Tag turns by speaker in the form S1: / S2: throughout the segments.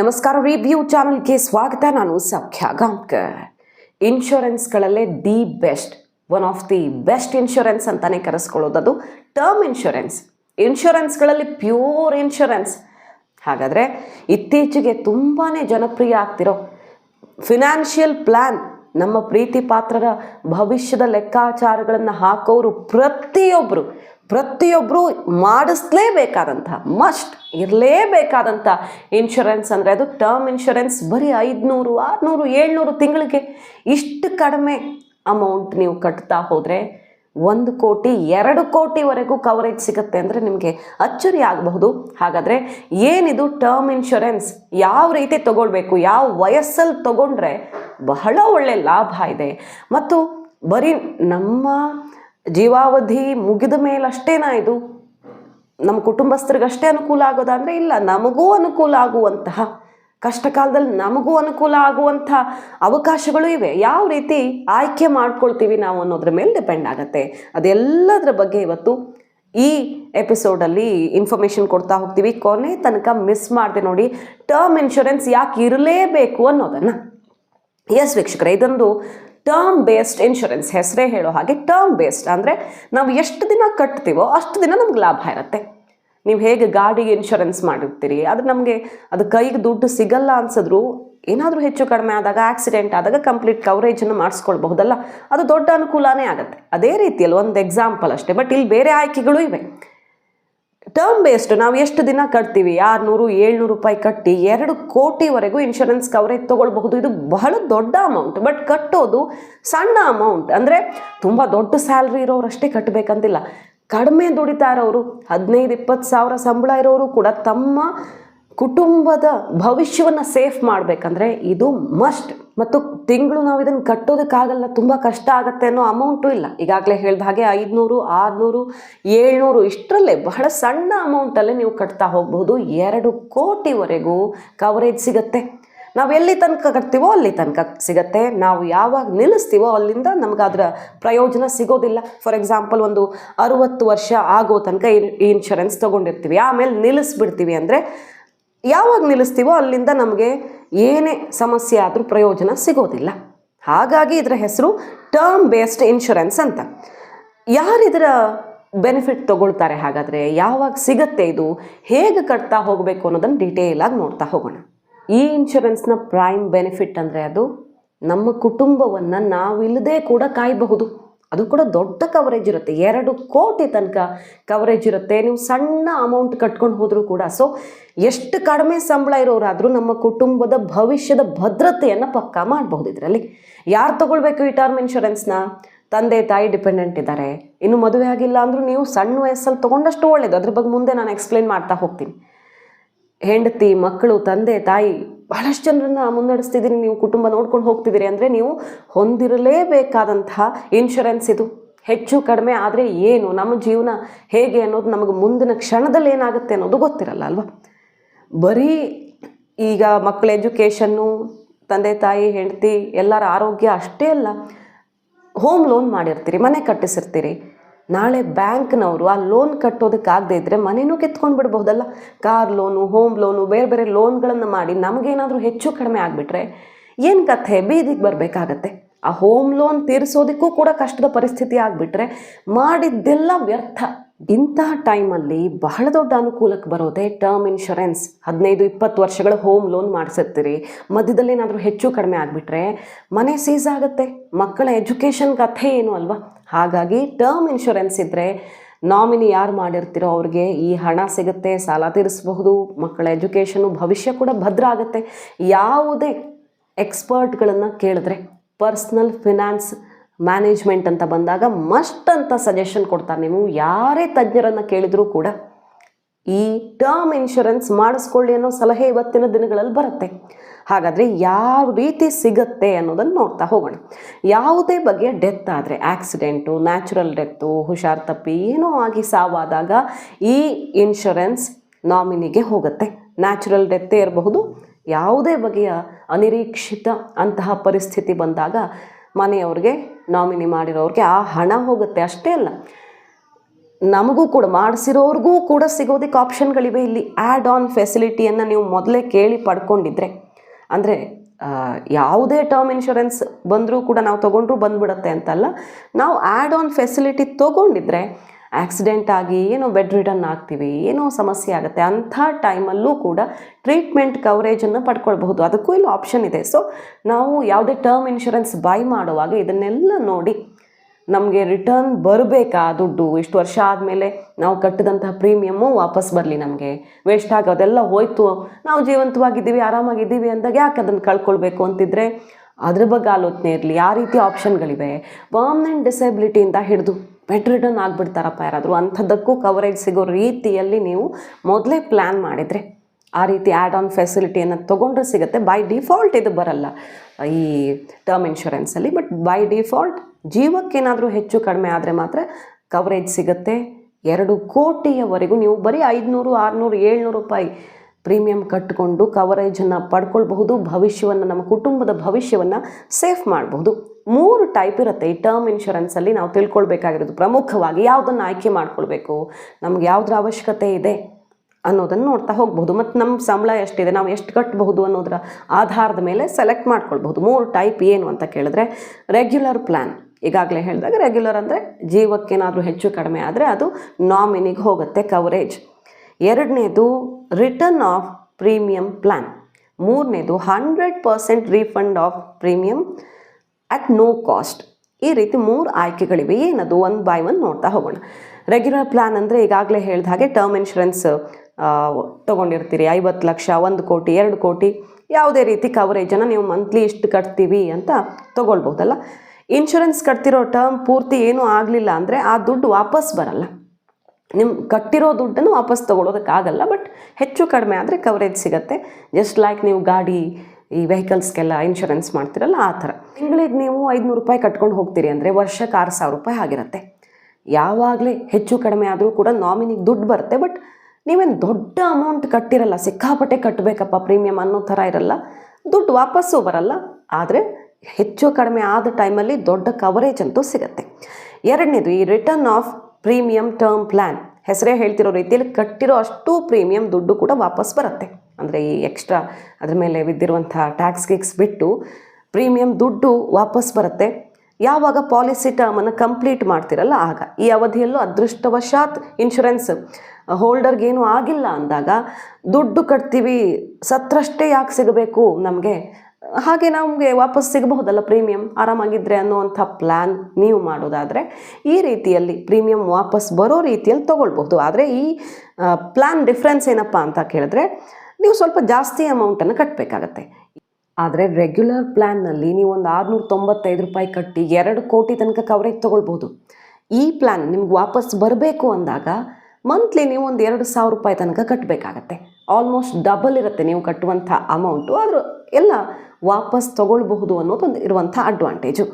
S1: ನಮಸ್ಕಾರ ರಿವ್ಯೂ ಚಾನಲ್ಗೆ ಸ್ವಾಗತ. ನಾನು Sakhya Gaonkar ಇನ್ಶೂರೆನ್ಸ್ಗಳಲ್ಲೇ the best one of the best insurance ಅಂತಾನೆ ಕರೆಸ್ಕೊಳ್ಳೋದದು ಟರ್ಮ್ ಇನ್ಶೂರೆನ್ಸ್ ಇನ್ಶೂರೆನ್ಸ್ಗಳಲ್ಲಿ ಪ್ಯೂರ್ ಇನ್ಶೂರೆನ್ಸ್ ಹಾಗಾದರೆ ಇತ್ತೀಚೆಗೆ ತುಂಬಾ ಜನಪ್ರಿಯ ಆಗ್ತಿರೋ ಫಿನಾನ್ಷಿಯಲ್ ಪ್ಲ್ಯಾನ್ ನಮ್ಮ ಪ್ರೀತಿ ಪಾತ್ರರ ಭವಿಷ್ಯದ ಲೆಕ್ಕಾಚಾರಗಳನ್ನು ಹಾಕೋರು ಪ್ರತಿಯೊಬ್ಬರು ಪ್ರತಿಯೊಬ್ಬರು ಮಾಡಿಸ್ಲೇಬೇಕಾದಂಥ ಮಸ್ಟ್ ಇರಲೇಬೇಕಾದಂಥ ಇನ್ಶೂರೆನ್ಸ್ ಅಂದರೆ ಅದು ಟರ್ಮ್ ಇನ್ಶೂರೆನ್ಸ್ ಬರೀ ಐದುನೂರು, ಆರುನೂರು, ಏಳ್ನೂರು ತಿಂಗಳಿಗೆ ಇಷ್ಟು ಕಡಿಮೆ ಅಮೌಂಟ್ ನೀವು ಕಟ್ತಾ ಹೋದರೆ ಒಂದು ಕೋಟಿ, ಎರಡು ಕೋಟಿವರೆಗೂ ಕವರೇಜ್ ಸಿಗುತ್ತೆ ಅಂದರೆ ನಿಮಗೆ ಅಚ್ಚರಿ ಆಗಬಹುದು. ಹಾಗಾದರೆ ಏನಿದು ಟರ್ಮ್ ಇನ್ಶೂರೆನ್ಸ್ ಯಾವ ರೀತಿ ತೊಗೊಳ್ಬೇಕು? ಯಾವ ವಯಸ್ಸಲ್ಲಿ ತಗೊಂಡ್ರೆ ಬಹಳ ಒಳ್ಳೆಯ ಲಾಭ ಇದೆ. ಮತ್ತು ಬರೀ ನಮ್ಮ ಜೀವಾವಧಿ ಮುಗಿದ ಮೇಲಷ್ಟೇನಾ ಇದು? ನಮ್ಮ ಕುಟುಂಬಸ್ಥರಿಗಷ್ಟೇ ಅನುಕೂಲ ಆಗೋದಾ ಅಂದರೆ ಇಲ್ಲ, ನಮಗೂ ಅನುಕೂಲ ಆಗುವಂತಹ ಕಷ್ಟ ಕಾಲದಲ್ಲಿ ನಮಗೂ ಅನುಕೂಲ ಆಗುವಂಥ ಅವಕಾಶಗಳು ಇವೆ. ಯಾವ ರೀತಿ ಆಯ್ಕೆ ಮಾಡ್ಕೊಳ್ತೀವಿ ನಾವು ಅನ್ನೋದ್ರ ಮೇಲೆ ಡಿಪೆಂಡ್ ಆಗುತ್ತೆ. ಅದೆಲ್ಲದರ ಬಗ್ಗೆ ಇವತ್ತು ಈ ಎಪಿಸೋಡಲ್ಲಿ ಇನ್ಫಾರ್ಮೇಷನ್ ಕೊಡ್ತಾ ಹೋಗ್ತೀವಿ. ಕೊನೆ ತನಕ ಮಿಸ್ ಮಾಡಿದೆ ನೋಡಿ ಟರ್ಮ್ ಇನ್ಶೂರೆನ್ಸ್ ಯಾಕೆ ಇರಲೇಬೇಕು ಅನ್ನೋದನ್ನು. ಎಸ್ ವೀಕ್ಷಕರೇ, ಇದೊಂದು ಟರ್ಮ್ ಬೇಸ್ಡ್ ಇನ್ಶೂರೆನ್ಸ್ ಹೆಸರೇ ಹೇಳೋ ಹಾಗೆ ಟರ್ಮ್ ಬೇಸ್ಡ್ ಅಂದರೆ ನಾವು ಎಷ್ಟು ದಿನ ಕಟ್ತೀವೋ ಅಷ್ಟು ದಿನ ನಮ್ಗೆ ಲಾಭ ಇರುತ್ತೆ. ನೀವು ಹೇಗೆ ಗಾಡಿಗೆ ಇನ್ಶೂರೆನ್ಸ್ ಮಾಡಿರ್ತೀರಿ, ಅದು ನಮಗೆ, ಅದು ಕೈಗೆ ದುಡ್ಡು ಸಿಗಲ್ಲ ಅನ್ಸಿದ್ರು ಏನಾದರೂ ಹೆಚ್ಚು ಕಡಿಮೆ ಆದಾಗ ಆಕ್ಸಿಡೆಂಟ್ ಆದಾಗ ಕಂಪ್ಲೀಟ್ ಕವರೇಜನ್ನು ಮಾಡಿಸ್ಕೊಳ್ಬಹುದಲ್ಲ? ಅದು ದೊಡ್ಡ ಅನುಕೂಲನೇ ಆಗುತ್ತೆ. ಅದೇ ರೀತಿಯಲ್ಲಿ ಒಂದು ಎಕ್ಸಾಂಪಲ್ ಅಷ್ಟೇ ಬಟ್ ಇಲ್ಲಿ ಬೇರೆ ಆಯ್ಕೆಗಳು ಇವೆ. ಟರ್ಮ್ ಬೇಸ್ಡ್ ನಾವು ಎಷ್ಟು ದಿನ ಕಟ್ತೀವಿ? ಆರುನೂರು, ಏಳ್ನೂರು ರೂಪಾಯಿ ಕಟ್ಟಿ ಎರಡು ಕೋಟಿವರೆಗೂ ಇನ್ಶೂರೆನ್ಸ್ ಕವರೇಜ್ ತೊಗೊಳ್ಬಹುದು. ಇದು ಬಹಳ ದೊಡ್ಡ ಅಮೌಂಟ್ ಬಟ್ ಕಟ್ಟೋದು ಸಣ್ಣ ಅಮೌಂಟ್ ಅಂದರೆ ತುಂಬ ದೊಡ್ಡ ಸ್ಯಾಲ್ರಿ ಇರೋರಷ್ಟೇ ಕಟ್ಟಬೇಕಂತಿಲ್ಲ ಕಡಿಮೆ ದುಡಿತಾ ಇರೋರು ಹದಿನೈದು, ಇಪ್ಪತ್ತು ಸಾವಿರ ಸಂಬಳ ಇರೋರು ಕೂಡ ತಮ್ಮ ಕುಟುಂಬದ ಭವಿಷ್ಯವನ್ನು ಸೇಫ್ ಮಾಡಬೇಕಂದ್ರೆ ಇದು ಮಸ್ಟ್ ಮತ್ತು ತಿಂಗಳು ನಾವು ಇದನ್ನು ಕಟ್ಟೋದಕ್ಕಾಗಲ್ಲ, ತುಂಬ ಕಷ್ಟ ಆಗುತ್ತೆ ಅನ್ನೋ ಅಮೌಂಟು ಇಲ್ಲ. ಈಗಾಗಲೇ ಹೇಳಿದ ಹಾಗೆ ಐದುನೂರು, ಆರುನೂರು, ಏಳ್ನೂರು, ಇಷ್ಟರಲ್ಲೇ ಬಹಳ ಸಣ್ಣ ಅಮೌಂಟಲ್ಲೇ ನೀವು ಕಟ್ತಾ ಹೋಗ್ಬೋದು ಎರಡು ಕೋಟಿವರೆಗೂ ಕವರೇಜ್ ಸಿಗುತ್ತೆ. ನಾವು ಎಲ್ಲಿ ತನಕ ಕಟ್ತೀವೋ ಅಲ್ಲಿ ತನಕ ಸಿಗತ್ತೆ. ನಾವು ಯಾವಾಗ ನಿಲ್ಲಿಸ್ತೀವೋ ಅಲ್ಲಿಂದ ನಮ್ಗೆ ಅದರ ಪ್ರಯೋಜನ ಸಿಗೋದಿಲ್ಲ. ಫಾರ್ ಎಕ್ಸಾಂಪಲ್ ಒಂದು ಅರುವತ್ತು ವರ್ಷ ಆಗೋ ತನಕ ಈ ಇನ್ಶೂರೆನ್ಸ್ ತೊಗೊಂಡಿರ್ತೀವಿ. ಆಮೇಲೆ ನಿಲ್ಲಿಸ್ಬಿಡ್ತೀವಿ ಅಂದರೆ ಯಾವಾಗ ನಿಲ್ಲಿಸ್ತೀವೋ ಅಲ್ಲಿಂದ ನಮಗೆ ಏನೇ ಸಮಸ್ಯೆ ಆದರೂ ಪ್ರಯೋಜನ ಸಿಗೋದಿಲ್ಲ. ಹಾಗಾಗಿ ಇದರ ಹೆಸರು ಟರ್ಮ್ ಬೇಸ್ಡ್ ಇನ್ಶೂರೆನ್ಸ್ ಅಂತ. ಯಾರು ಇದರ ಬೆನಿಫಿಟ್ ತಗೊಳ್ತಾರೆ ಹಾಗಾದರೆ? ಯಾವಾಗ ಸಿಗತ್ತೆ ಇದು? ಹೇಗೆ ಕಟ್ತಾ ಹೋಗಬೇಕು ಅನ್ನೋದನ್ನು ಡೀಟೇಲಾಗಿ ನೋಡ್ತಾ ಹೋಗೋಣ. ಈ ಇನ್ಶೂರೆನ್ಸ್ನ ಪ್ರೈಮ್ ಬೆನಿಫಿಟ್ ಅಂದರೆ ಅದು ನಮ್ಮ ಕುಟುಂಬವನ್ನು ನಾವಿಲ್ಲದೆ ಕೂಡ ಕಾಯಬಹುದು. ಅದು ಕೂಡ ದೊಡ್ಡ ಕವರೇಜ್ ಇರುತ್ತೆ. ಎರಡು ಕೋಟಿ ತನಕ ಕವರೇಜ್ ಇರುತ್ತೆ. ನೀವು ಸಣ್ಣ ಅಮೌಂಟ್ ಕಟ್ಕೊಂಡು ಹೋದರೂ ಕೂಡ. ಸೊ ಎಷ್ಟು ಕಡಿಮೆ ಸಂಬಳ ಇರೋರಾದರೂ ನಮ್ಮ ಕುಟುಂಬದ ಭವಿಷ್ಯದ ಭದ್ರತೆಯನ್ನು ಪಕ್ಕಾ ಮಾಡಬಹುದು ಇದರಲ್ಲಿ. ಯಾರು ತಗೊಳ್ಬೇಕು ಈ ಟರ್ಮ್ ಇನ್ಶೂರೆನ್ಸ್ನ ತಂದೆ, ತಾಯಿ ಡಿಪೆಂಡೆಂಟ್ ಇದ್ದಾರೆ ಇನ್ನು ಮದುವೆ ಆಗಿಲ್ಲ ಅಂದರೂ ನೀವು ಸಣ್ಣ ವಯಸ್ಸಲ್ಲಿ ತೊಗೊಂಡಷ್ಟು ಒಳ್ಳೇದು. ಅದ್ರ ಬಗ್ಗೆ ಮುಂದೆ ನಾನು ಎಕ್ಸ್ಪ್ಲೇನ್ ಮಾಡ್ತಾ ಹೋಗ್ತೀನಿ. ಹೆಂಡತಿ, ಮಕ್ಕಳು, ತಂದೆ, ತಾಯಿ ಬಹಳಷ್ಟು ಜನರನ್ನ ಮುನ್ನಡೆಸ್ತಿದ್ದೀರಿ ನೀವು ಕುಟುಂಬ ನೋಡ್ಕೊಂಡು ಹೋಗ್ತಿದ್ದೀರಿ ಅಂದರೆ ನೀವು ಹೊಂದಿರಲೇಬೇಕಾದಂತಹ ಇನ್ಶೂರೆನ್ಸ್ ಇದು. ಹೆಚ್ಚು ಕಡಿಮೆ ಆದರೆ ಏನು, ನಮ್ಮ ಜೀವನ ಹೇಗೆ ಅನ್ನೋದು ನಮಗೆ ಮುಂದಿನ ಕ್ಷಣದಲ್ಲಿ ಏನಾಗುತ್ತೆ ಅನ್ನೋದು ಗೊತ್ತಿರಲ್ಲ ಅಲ್ವಾ? ಬರೀ ಈಗ ಮಕ್ಕಳ ಎಜುಕೇಷನ್ನು ತಂದೆ, ತಾಯಿ, ಹೆಂಡತಿ ಎಲ್ಲರ ಆರೋಗ್ಯ ಅಷ್ಟೇ ಅಲ್ಲ. ಹೋಮ್ ಲೋನ್ ಮಾಡಿರ್ತೀರಿ, ಮನೆ ಕಟ್ಟಿಸಿರ್ತೀರಿ. ನಾಳೆ ಬ್ಯಾಂಕ್ನವರು ಆ ಲೋನ್ ಕಟ್ಟೋದಕ್ಕಾಗದೇ ಇದ್ದರೆ ಮನೇನೂ ಕಿತ್ಕೊಂಡು ಬಿಡ್ಬೋದಲ್ಲ ಕಾರ್ ಲೋನು, ಹೋಮ್ ಲೋನು, ಬೇರೆ ಬೇರೆ ಲೋನ್ಗಳನ್ನು ಮಾಡಿ ನಮಗೇನಾದರೂ ಹೆಚ್ಚು ಕಡಿಮೆ ಆಗಿಬಿಟ್ರೆ ಏನು ಕಥೆ? ಬೀದಿಗೆ ಬರಬೇಕಾಗತ್ತೆ. ಆ ಹೋಮ್ ಲೋನ್ ತೀರಿಸೋದಕ್ಕೂ ಕೂಡ ಕಷ್ಟದ ಪರಿಸ್ಥಿತಿ ಆಗಿಬಿಟ್ರೆ ಮಾಡಿದ್ದೆಲ್ಲ ವ್ಯರ್ಥ. ಇಂತಹ ಟೈಮಲ್ಲಿ ಬಹಳ ದೊಡ್ಡ ಅನುಕೂಲಕ್ಕೆ ಬರೋದೇ ಟರ್ಮ್ ಇನ್ಶೂರೆನ್ಸ್. ಹದಿನೈದು, ಇಪ್ಪತ್ತು ವರ್ಷಗಳ ಹೋಮ್ ಲೋನ್ ಮಾಡಿಸಿರ್ತೀರಿ ಮಧ್ಯದಲ್ಲಿ ಏನಾದರೂ ಹೆಚ್ಚು ಕಡಿಮೆ ಆಗಿಬಿಟ್ರೆ ಮನೆ ಸೀಸ್ ಆಗುತ್ತೆ. ಮಕ್ಕಳ ಎಜುಕೇಷನ್ ಕಥೆ ಏನು ಅಲ್ವಾ? ಹಾಗಾಗಿ ಟರ್ಮ್ ಇನ್ಶೂರೆನ್ಸ್ ಇದ್ದರೆ ನಾಮಿನಿ ಯಾರು ಮಾಡಿರ್ತೀರೋ ಅವ್ರಿಗೆ ಈ ಹಣ ಸಿಗುತ್ತೆ, ಸಾಲ ತೀರಿಸಬಹುದು, ಮಕ್ಕಳ ಎಜುಕೇಷನು, ಭವಿಷ್ಯ ಕೂಡ ಭದ್ರ ಆಗುತ್ತೆ. ಯಾವುದೇ ಎಕ್ಸ್ಪರ್ಟ್ಗಳನ್ನು ಕೇಳಿದ್ರೆ ಪರ್ಸ್ನಲ್ ಫಿನಾನ್ಸ್ ಮ್ಯಾನೇಜ್ಮೆಂಟ್ ಅಂತ ಬಂದಾಗ ಮಸ್ಟ್ ಅಂತ ಸಜೆಷನ್ ಕೊಡ್ತಾರೆ. ನೀವು ಯಾರೇ ತಜ್ಞರನ್ನು ಕೇಳಿದರೂ ಕೂಡ ಈ ಟರ್ಮ್ ಇನ್ಶೂರೆನ್ಸ್ ಮಾಡಿಸ್ಕೊಳ್ಳಿ ಅನ್ನೋ ಸಲಹೆ ಇವತ್ತಿನ ದಿನಗಳಲ್ಲಿ ಬರುತ್ತೆ. ಹಾಗಾದರೆ ಯಾವ ರೀತಿ ಸಿಗುತ್ತೆ ಅನ್ನೋದನ್ನು ನೋಡ್ತಾ ಹೋಗೋಣ. ಯಾವುದೇ ಬಗೆಯ ಡೆತ್ ಆದರೆ ಆಕ್ಸಿಡೆಂಟು ನ್ಯಾಚುರಲ್ ಡೆತ್ತು ಹುಷಾರ್ ತಪ್ಪಿ ಏನೋ ಆಗಿ ಸಾವಾದಾಗ ಈ ಇನ್ಶೂರೆನ್ಸ್ ನಾಮಿನಿಗೆ ಹೋಗುತ್ತೆ. ನ್ಯಾಚುರಲ್ ಡೆತ್ತೇ ಇರಬಹುದು, ಯಾವುದೇ ಬಗೆಯ ಅನಿರೀಕ್ಷಿತ ಅಂತಹ ಪರಿಸ್ಥಿತಿ ಬಂದಾಗ ಮನೆಯವ್ರಿಗೆ ನಾಮಿನಿ ಮಾಡಿರೋರಿಗೆ ಆ ಹಣ ಹೋಗುತ್ತೆ. ಅಷ್ಟೇ ಅಲ್ಲ, ನಮಗೂ ಕೂಡ, ಮಾಡಿಸಿರೋರ್ಗೂ ಕೂಡ ಸಿಗೋದಕ್ಕೆ ಆಪ್ಷನ್ಗಳಿವೆ ಇಲ್ಲಿ. ಆ್ಯಡ್ ಆನ್ ಫೆಸಿಲಿಟಿಯನ್ನು ನೀವು ಮೊದಲೇ ಕೇಳಿ ಪಡ್ಕೊಂಡಿದ್ರೆ, ಅಂದರೆ ಯಾವುದೇ ಟರ್ಮ್ ಇನ್ಶೂರೆನ್ಸ್ ಬಂದರೂ ಕೂಡ ನಾವು ತೊಗೊಂಡ್ರೂ ಬಂದ್ಬಿಡುತ್ತೆ ಅಂತಲ್ಲ. ನಾವು ಆ್ಯಡ್ ಆನ್ ಫೆಸಿಲಿಟಿ ತೊಗೊಂಡಿದ್ರೆ ಆಕ್ಸಿಡೆಂಟ್ ಆಗಿ ಏನೋ ಬೆಡ್ ರಿಟರ್ನ್ ಆಗ್ತೀವಿ, ಏನೋ ಸಮಸ್ಯೆ ಆಗುತ್ತೆ, ಅಂಥ ಟೈಮಲ್ಲೂ ಕೂಡ ಟ್ರೀಟ್ಮೆಂಟ್ ಕವರೇಜನ್ನು ಪಡ್ಕೊಳ್ಬಹುದು. ಅದಕ್ಕೂ ಇಲ್ಲಿ ಆಪ್ಷನ್ ಇದೆ. ಸೊ ನಾವು ಯಾವುದೇ ಟರ್ಮ್ ಇನ್ಶೂರೆನ್ಸ್ ಬೈ ಮಾಡುವಾಗ ಇದನ್ನೆಲ್ಲ ನೋಡಿ ನಮಗೆ ರಿಟರ್ನ್ ಬರಬೇಕಾ ದುಡ್ಡು? ಇಷ್ಟು ವರ್ಷ ಆದಮೇಲೆ ನಾವು ಕಟ್ಟಿದಂತಹ ಪ್ರೀಮಿಯಮ್ಮು ವಾಪಸ್ ಬರಲಿ ನಮಗೆ. ವೇಸ್ಟ್ ಆಗೋದೆಲ್ಲ ಹೋಯ್ತು. ನಾವು ಜೀವಂತವಾಗಿದ್ದೀವಿ, ಆರಾಮಾಗಿದ್ದೀವಿ ಅಂದಾಗ ಯಾಕೆ ಅದನ್ನು ಕಳ್ಕೊಳ್ಬೇಕು ಅಂತಿದ್ರೆ ಅದ್ರ ಬಗ್ಗೆ ಆಲೋಚನೆ ಇರಲಿ. ಆ ರೀತಿ ಆಪ್ಷನ್ಗಳಿವೆ ಪರ್ಮನೆಂಟ್ ಡಿಸೆಬಿಲಿಟಿಯಿಂದ ಹಿಡಿದು. ಬೆಡ್ ರಿಟರ್ನ್ ಆಗಿಬಿಡ್ತಾರಪ್ಪ ಯಾರಾದರೂ. ಅಂಥದ್ದಕ್ಕೂ ಕವರೇಜ್ ಸಿಗೋ ರೀತಿಯಲ್ಲಿ ನೀವು ಮೊದಲೇ ಪ್ಲ್ಯಾನ್ ಮಾಡಿದರೆ ಆ ರೀತಿ ಆ್ಯಡ್ ಆನ್ ಫೆಸಿಲಿಟಿಯನ್ನು ತೊಗೊಂಡ್ರೆ ಸಿಗುತ್ತೆ. ಬೈ ಡಿಫಾಲ್ಟ್ ಇದು ಬರಲ್ಲ ಈ ಟರ್ಮ್ ಇನ್ಶೂರೆನ್ಸಲ್ಲಿ ಬಟ್ ಬೈ ಡಿಫಾಲ್ಟ್ ಜೀವಕ್ಕೇನಾದರೂ ಹೆಚ್ಚು ಕಡಿಮೆ ಆದರೆ ಮಾತ್ರ ಕವರೇಜ್ ಸಿಗುತ್ತೆ. ಎರಡು ಕೋಟಿಯವರೆಗೂ ನೀವು ಬರೀ ಐದುನೂರು, ಆರುನೂರು, ಏಳ್ನೂರು ರೂಪಾಯಿ ಪ್ರೀಮಿಯಂ ಕಟ್ಟಿಕೊಂಡು ಕವರೇಜನ್ನು ಪಡ್ಕೊಳ್ಬಹುದು. ಭವಿಷ್ಯವನ್ನು, ನಮ್ಮ ಕುಟುಂಬದ ಭವಿಷ್ಯವನ್ನು ಸೇಫ್ ಮಾಡಬಹುದು. ಮೂರು ಟೈಪ್ ಇರುತ್ತೆ. ಈ ಟರ್ಮ್ ಇನ್ಶೂರೆನ್ಸಲ್ಲಿ ನಾವು ತಿಳ್ಕೊಳ್ಬೇಕಾಗಿರೋದು ಪ್ರಮುಖವಾಗಿ ಯಾವುದನ್ನು ಆಯ್ಕೆ ಮಾಡ್ಕೊಳ್ಬೇಕು, ನಮ್ಗೆ ಯಾವುದ್ರ ಅವಶ್ಯಕತೆ ಇದೆ ಅನ್ನೋದನ್ನು ನೋಡ್ತಾ ಹೋಗ್ಬೋದು. ಮತ್ತು ನಮ್ಮ ಸಂಬಳ ಎಷ್ಟಿದೆ, ನಾವು ಎಷ್ಟು ಕಟ್ಟಬಹುದು ಅನ್ನೋದರ ಆಧಾರದ ಮೇಲೆ ಸೆಲೆಕ್ಟ್ ಮಾಡ್ಕೊಳ್ಬಹುದು. ಮೂರು ಟೈಪ್ ಏನು ಅಂತ ಕೇಳಿದ್ರೆ ರೆಗ್ಯುಲರ್ ಪ್ಲ್ಯಾನ್ ಈಗಾಗಲೇ ಹೇಳಿದಾಗ ರೆಗ್ಯುಲರ್ ಅಂದರೆ ಜೀವಕ್ಕೇನಾದರೂ ಹೆಚ್ಚು ಕಡಿಮೆ ಆದರೆ ಅದು ನಾಮಿನಿಗೆ ಹೋಗುತ್ತೆ ಕವರೇಜ್ ಎರಡನೇದು ರಿಟರ್ನ್ ಆಫ್ ಪ್ರೀಮಿಯಂ ಪ್ಲ್ಯಾನ್ ಮೂರನೇದು hundred percent refund of premium at no cost ಈ ರೀತಿ ಮೂರು ಆಯ್ಕೆಗಳಿವೆ. ಏನದು? ಒನ್ ಬೈ ಒನ್ ನೋಡ್ತಾ ಹೋಗೋಣ. ರೆಗ್ಯುಲರ್ ಪ್ಲ್ಯಾನ್ ಅಂದರೆ ಈಗಾಗಲೇ ಹೇಳಿದ ಹಾಗೆ ಟರ್ಮ್ ಇನ್ಶೂರೆನ್ಸ್ ತೊಗೊಂಡಿರ್ತೀರಿ. ಐವತ್ತು ಲಕ್ಷ, ಒಂದು ಕೋಟಿ, ಎರಡು ಕೋಟಿ, ಯಾವುದೇ ರೀತಿ ಕವರೇಜನ್ನು ನೀವು ಮಂತ್ಲಿ ಇಷ್ಟು ಕಟ್ತೀವಿ ಅಂತ ತೊಗೊಳ್ಬೋದಲ್ಲ. ಇನ್ಶೂರೆನ್ಸ್ ಕಟ್ತಿರೋ ಟರ್ಮ್ ಪೂರ್ತಿ ಏನೂ ಆಗಲಿಲ್ಲ ಅಂದರೆ ಆ ದುಡ್ಡು ವಾಪಸ್ ಬರಲ್ಲ. ನಿಮ್ಮ ಕಟ್ಟಿರೋ ದುಡ್ಡನ್ನು ವಾಪಸ್ ತೊಗೊಳೋದಕ್ಕಾಗಲ್ಲ ಬಟ್ ಹೆಚ್ಚು ಕಡಿಮೆ ಆದರೆ ಕವರೇಜ್ ಸಿಗುತ್ತೆ. ಜಸ್ಟ್ ಲೈಕ್ ನೀವು ಗಾಡಿ ಈ ವೆಹಿಕಲ್ಸ್ಗೆಲ್ಲ ಇನ್ಶೂರೆನ್ಸ್ ಮಾಡ್ತಿರಲ್ಲ, ಆ ಥರ. ತಿಂಗಳಿಗೆ ನೀವು ಐದುನೂರು ರೂಪಾಯಿ ಕಟ್ಕೊಂಡು ಹೋಗ್ತೀರಿ ಅಂದರೆ ವರ್ಷಕ್ಕೆ ಆರು ಸಾವಿರ ರೂಪಾಯಿ ಆಗಿರುತ್ತೆ. ಯಾವಾಗಲೇ ಹೆಚ್ಚು ಕಡಿಮೆ ಆದರೂ ಕೂಡ ನಾಮಿನಿಗೆ ದುಡ್ಡು ಬರುತ್ತೆ ಬಟ್ ನೀವೇನು ದೊಡ್ಡ ಅಮೌಂಟ್ ಕಟ್ಟಿರಲ್ಲ, ಸಿಕ್ಕಾಪಟ್ಟೆ ಕಟ್ಟಬೇಕಪ್ಪ ಪ್ರೀಮಿಯಮ್ ಅನ್ನೋ ಥರ ಇರಲ್ಲ, ದುಡ್ಡು ವಾಪಸ್ಸು ಬರಲ್ಲ, ಆದರೆ ಹೆಚ್ಚು ಕಡಿಮೆ ಆದ ಟೈಮಲ್ಲಿ ದೊಡ್ಡ ಕವರೇಜ್ ಅಂತೂ ಸಿಗುತ್ತೆ. ಎರಡನೇದು, ಈ return of premium term plan ಹೆಸರೇ ಹೇಳ್ತಿರೋ ರೀತಿಯಲ್ಲಿ ಕಟ್ಟಿರೋ ಅಷ್ಟು ಪ್ರೀಮಿಯಂ ದುಡ್ಡು ಕೂಡ ವಾಪಸ್ ಬರುತ್ತೆ. ಅಂದರೆ ಈ ಎಕ್ಸ್ಟ್ರಾ ಅದ್ರ ಮೇಲೆ ಬಿದ್ದಿರುವಂಥ ಟ್ಯಾಕ್ಸ್ ಗಿಕ್ಸ್ ಬಿಟ್ಟು ಪ್ರೀಮಿಯಂ ದುಡ್ಡು ವಾಪಸ್ ಬರುತ್ತೆ. ಯಾವಾಗ ಪಾಲಿಸಿ ಟರ್ಮನ್ನು ಕಂಪ್ಲೀಟ್ ಮಾಡ್ತಿರಲ್ಲ ಆಗ ಈ ಅವಧಿಯಲ್ಲೂ ಅದೃಷ್ಟವಶಾತ್ ಇನ್ಶೂರೆನ್ಸ್ ಹೋಲ್ಡರ್ಗೇನು ಆಗಿಲ್ಲ ಅಂದಾಗ ದುಡ್ಡು ಕಟ್ತೀವಿ ಸತ್ರಷ್ಟೇ ಯಾಕೆ ಸಿಗಬೇಕು ನಮಗೆ? ಹಾಗೆ ನಮಗೆ ವಾಪಸ್ ಸಿಗಬಹುದಲ್ಲ ಪ್ರೀಮಿಯಂ ಆರಾಮಾಗಿದ್ದರೆ ಅನ್ನುವಂಥ ಪ್ಲ್ಯಾನ್ ನೀವು ಮಾಡೋದಾದರೆ ಈ ರೀತಿಯಲ್ಲಿ ಪ್ರೀಮಿಯಂ ವಾಪಸ್ ಬರೋ ರೀತಿಯಲ್ಲಿ ತೊಗೊಳ್ಬಹುದು. ಆದರೆ ಈ ಪ್ಲ್ಯಾನ್ ಡಿಫ್ರೆನ್ಸ್ ಏನಪ್ಪ ಅಂತ ಕೇಳಿದ್ರೆ ನೀವು ಸ್ವಲ್ಪ ಜಾಸ್ತಿ ಅಮೌಂಟನ್ನು ಕಟ್ಟಬೇಕಾಗತ್ತೆ ಆದರೆ ರೆಗ್ಯುಲರ್ ಪ್ಲ್ಯಾನ್ನಲ್ಲಿ ನೀವು ಒಂದು ಆರುನೂರ ತೊಂಬತ್ತೈದು ರೂಪಾಯಿ ಕಟ್ಟಿ ಎರಡು ಕೋಟಿ ತನಕ ಕವರೇಜ್ ತೊಗೊಳ್ಬೋದು. ಈ ಪ್ಲ್ಯಾನ್ ನಿಮ್ಗೆ ವಾಪಸ್ ಬರಬೇಕು ಅಂದಾಗ ಮಂತ್ಲಿ ನೀವು ಒಂದು ಎರಡು ಸಾವಿರ ರೂಪಾಯಿ ತನಕ ಕಟ್ಟಬೇಕಾಗತ್ತೆ ಆಲ್ಮೋಸ್ಟ್ ಡಬಲ್ ಇರುತ್ತೆ ನೀವು ಕಟ್ಟುವಂಥ ಅಮೌಂಟು ಆದರೂ ಎಲ್ಲ ವಾಪಸ್ ತೊಗೊಳ್ಬಹುದು ಅನ್ನೋದೊಂದು ಇರುವಂಥ ಅಡ್ವಾಂಟೇಜು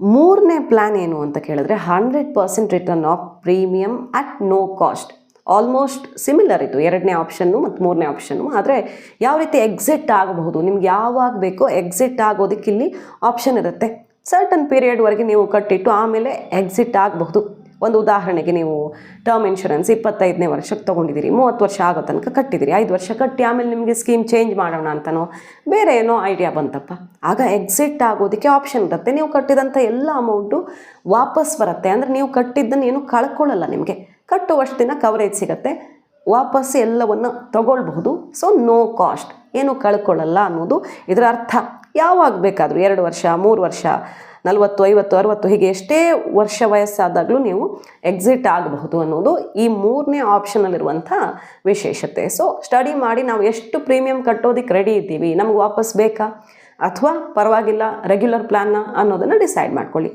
S1: ಮೂರನೇ ಪ್ಲ್ಯಾನ್ ಏನು ಅಂತ ಕೇಳಿದ್ರೆ hundred percent return of premium at no cost almost similar ಇದು ಎರಡನೇ ಆಪ್ಷನ್ನು ಮತ್ತು ಮೂರನೇ ಆಪ್ಷನ್ನು ಆದರೆ ಯಾವ ರೀತಿ ಎಕ್ಸಿಟ್ ಆಗಬಹುದು, ನಿಮ್ಗೆ ಯಾವಾಗ ಬೇಕೋ ಎಕ್ಸಿಟ್ ಆಗೋದಕ್ಕೆ ಇಲ್ಲಿ ಆಪ್ಷನ್ ಇರುತ್ತೆ ಸರ್ಟನ್ ಪೀರಿಯಡ್ವರೆಗೆ ನೀವು ಕಟ್ಟಿಟ್ಟು ಆಮೇಲೆ ಎಕ್ಸಿಟ್ ಆಗಬಹುದು. ಒಂದು ಉದಾಹರಣೆಗೆ ನೀವು ಟರ್ಮ್ ಇನ್ಶೂರೆನ್ಸ್ ಇಪ್ಪತ್ತೈದನೇ ವರ್ಷಕ್ಕೆ ತೊಗೊಂಡಿದ್ದೀರಿ, ಮೂವತ್ತು ವರ್ಷ ಆಗೋ ತನಕ ಕಟ್ಟಿದ್ದೀರಿ. ಐದು ವರ್ಷ ಕಟ್ಟಿ ಆಮೇಲೆ ನಿಮಗೆ ಸ್ಕೀಮ್ ಚೇಂಜ್ ಮಾಡೋಣ ಅಂತನೋ, ಬೇರೆ ಏನೋ ಐಡಿಯಾ ಬಂತಪ್ಪ. ಆಗ ಎಕ್ಸಿಟ್ ಆಗೋದಕ್ಕೆ ಆಪ್ಷನ್ ಇರುತ್ತೆ. ನೀವು ಕಟ್ಟಿದಂಥ ಎಲ್ಲ ಅಮೌಂಟು ವಾಪಸ್ ಬರುತ್ತೆ. ಅಂದರೆ ನೀವು ಕಟ್ಟಿದ್ದನ್ನು ಏನು ಕಳ್ಕೊಳ್ಳಲ್ಲ ನಿಮಗೆ. ಕಟ್ಟುವಷ್ಟು ದಿನ ಕವರೇಜ್ ಸಿಗುತ್ತೆ. ವಾಪಸ್ ಎಲ್ಲವನ್ನು ತಗೊಳ್ಬಹುದು. ಸೊ ನೋ ಕಾಸ್ಟ್ ಏನು ಕಳ್ಕೊಳ್ಳಲ್ಲ ಅನ್ನೋದು ಇದರ ಅರ್ಥ. ಯಾವಾಗ ಬೇಕಾದರೂ ಎರಡು ವರ್ಷ, ಮೂರು ವರ್ಷ, ನಲವತ್ತು, ಐವತ್ತು, ಅರವತ್ತು, ಹೀಗೆ ಎಷ್ಟೇ ವರ್ಷ ವಯಸ್ಸಾದಾಗಲೂ ನೀವು ಎಕ್ಸಿಟ್ ಆಗಬಹುದು ಅನ್ನೋದು ಈ ಮೂರನೇ ಆಪ್ಷನಲ್ಲಿರುವಂಥ ವಿಶೇಷತೆ. ಸೊ ಸ್ಟಡಿ ಮಾಡಿ ನಾವು ಎಷ್ಟು ಪ್ರೀಮಿಯಂ ಕಟ್ಟೋದಕ್ಕೆ ರೆಡಿ ಇದ್ದೀವಿ? ನಮ್ಗೆ ವಾಪಸ್ ಬೇಕಾ? ಅಥವಾ ಪರವಾಗಿಲ್ಲ ರೆಗ್ಯುಲರ್ ಪ್ಲ್ಯಾನ್ನ ಅನ್ನೋದನ್ನು ಡಿಸೈಡ್ ಮಾಡ್ಕೊಳ್ಳಿ.